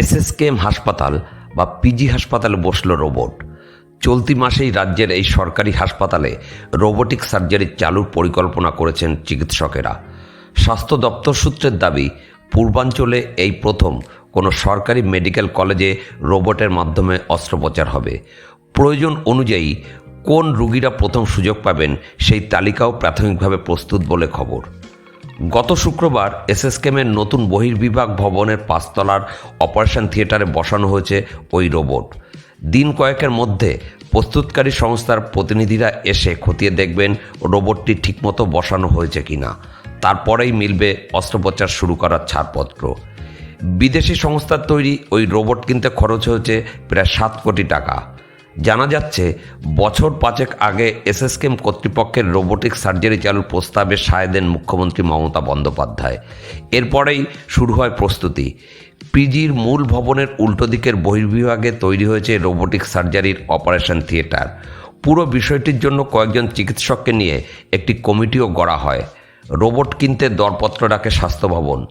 SSKM হাসপাতাল বা PG হাসপাতালে বসল রোবট। চলতি মাসেই রাজ্যের এই সরকারি হাসপাতালে রোবোটিক সার্জারি চালুর পরিকল্পনা করেছেন চিকিৎসকেরা। স্বাস্থ্য দপ্তর সূত্রের দাবি, পূর্বাঞ্চলে এই প্রথম কোনো সরকারি মেডিকেল কলেজে রোবটের মাধ্যমে অস্ত্রোপচার হবে। প্রয়োজন অনুযায়ী কোন রুগীরা প্রথম সুযোগ পাবেন সেই তালিকাও প্রাথমিকভাবে প্রস্তুত বলে খবর। গত শুক্রবার এসএসকেমের নতুন বহির্বিভাগ ভবনের পাঁচতলার অপারেশন থিয়েটারে বসানো হয়েছে ওই রোবট। দিন কয়েকের মধ্যে প্রস্তুতকারী সংস্থার প্রতিনিধিরা এসে খতিয়ে দেখবেন রোবটটি ঠিকমতো বসানো হয়েছে কিনা। তারপরেই মিলবে অস্ত্রোপচার শুরু করার ছাড়পত্র। বিদেশি সংস্থার তৈরি ওই রোবট কিনতে খরচ হয়েছে প্রায় সাত কোটি টাকা। জানা যাচ্ছে, বছর পাঁচেক আগে এসএসকেম কর্তৃপক্ষের রোবোটিক সার্জারি চালুর প্রস্তাবে সায় দেন মুখ্যমন্ত্রী মমতা বন্দ্যোপাধ্যায়। এরপরেই শুরু হয় প্রস্তুতি। পিজির মূল ভবনের উল্টো দিকের বহির্বিভাগে তৈরি হয়েছে রোবোটিক সার্জারির অপারেশন থিয়েটার। পুরো বিষয়টির জন্য কয়েকজন চিকিৎসককে নিয়ে একটি কমিটিও গড়া হয়। রোবট কিনতে দরপত্র রাখে স্বাস্থ্য ভবন।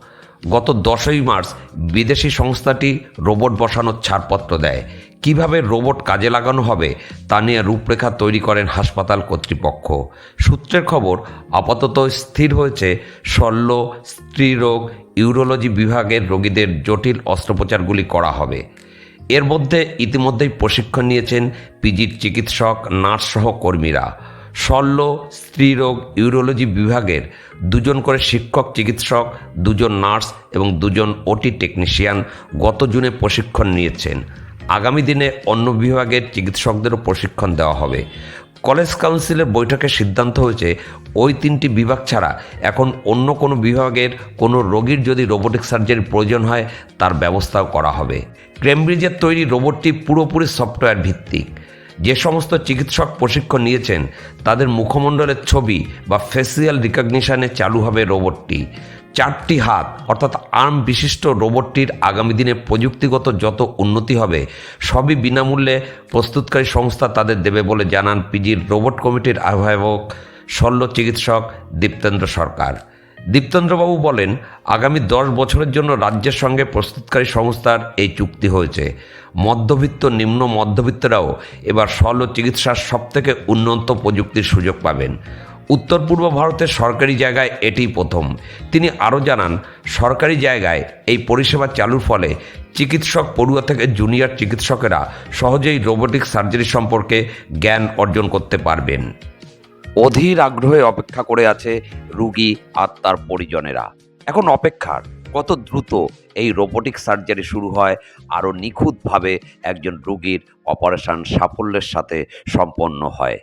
গত দশই মার্চ বিদেশি সংস্থাটি রোবট বসানোর ছাড়পত্র দেয়। কীভাবে রোবট কাজে লাগানো হবে তা নিয়ে রূপরেখা তৈরি করেন হাসপাতাল কর্তৃপক্ষ। সূত্রের খবর, আপাতত স্থির হয়েছে শল্য স্ত্রীরোগ ইউরোলজি বিভাগের রোগীদের জটিল অস্ত্রোপচারগুলি করা হবে। এর মধ্যে ইতিমধ্যেই প্রশিক্ষণ নিয়েছেন পিজির চিকিৎসক নার্সসহ কর্মীরা। শল্য স্ত্রীরোগ ইউরোলজি বিভাগের দুজন করে শিক্ষক, চিকিৎসক, দুজন নার্স এবং দুজন ওটি টেকনিশিয়ান গত জুনে প্রশিক্ষণ নিয়েছেন। আগামী দিনে অন্য বিভাগের চিকিৎসকদেরও প্রশিক্ষণ দেওয়া হবে। কলেজ কাউন্সিলের বৈঠকে সিদ্ধান্ত হয়েছে, ওই তিনটি বিভাগ ছাড়া এখন অন্য কোনো বিভাগের কোনো রোগীর যদি রোবোটিক সার্জারির প্রয়োজন হয়, তার ব্যবস্থাও করা হবে। ক্রেমব্রিজের তৈরি রোবটটি পুরোপুরি সফটওয়্যার ভিত্তিক। যে সমস্ত চিকিৎসক প্রশিক্ষণ নিয়েছেন, তাদের মুখমণ্ডলের ছবি বা ফেসিয়াল রিকগনিশনে চালু হবে রোবটটি। চারটি হাত, অর্থাৎ আর্ম বিশিষ্ট রোবটটির আগামী দিনে প্রযুক্তিগত যত উন্নতি হবে, সবই বিনামূল্যে প্রস্তুতকারী সংস্থা তাদের দেবে বলে জানান পিজির রোবট কমিটির আহ্বায়ক শল্য চিকিৎসক দীপ্তেন্দ্র সরকার। দীপ্তেন্দ্রবাবু বলেন, আগামী দশ বছরের জন্য রাজ্যের সঙ্গে প্রস্তুতকারী সংস্থার এই চুক্তি হয়েছে। মধ্যবিত্ত, নিম্ন মধ্যবিত্তরাও এবার শল্য চিকিৎসার সবথেকে উন্নত প্রযুক্তির সুযোগ পাবেন। উত্তর পূর্ব ভারতের সরকারি জায়গায় এটিই প্রথম। তিনি আরও জানান, সরকারি জায়গায় এই পরিষেবা চালুর ফলে চিকিৎসক পড়ুয়া থেকে জুনিয়র চিকিৎসকেরা সহজেই রোবোটিক সার্জারি সম্পর্কে জ্ঞান অর্জন করতে পারবেন। অধীর আগ্রহে অপেক্ষা করে আছে রুগী আর তার পরিজনেরা। এখন অপেক্ষার, কত দ্রুত এই রোবোটিক সার্জারি শুরু হয়, আরও নিখুঁতভাবে একজন রুগীর অপারেশন সাফল্যের সাথে সম্পন্ন হয়।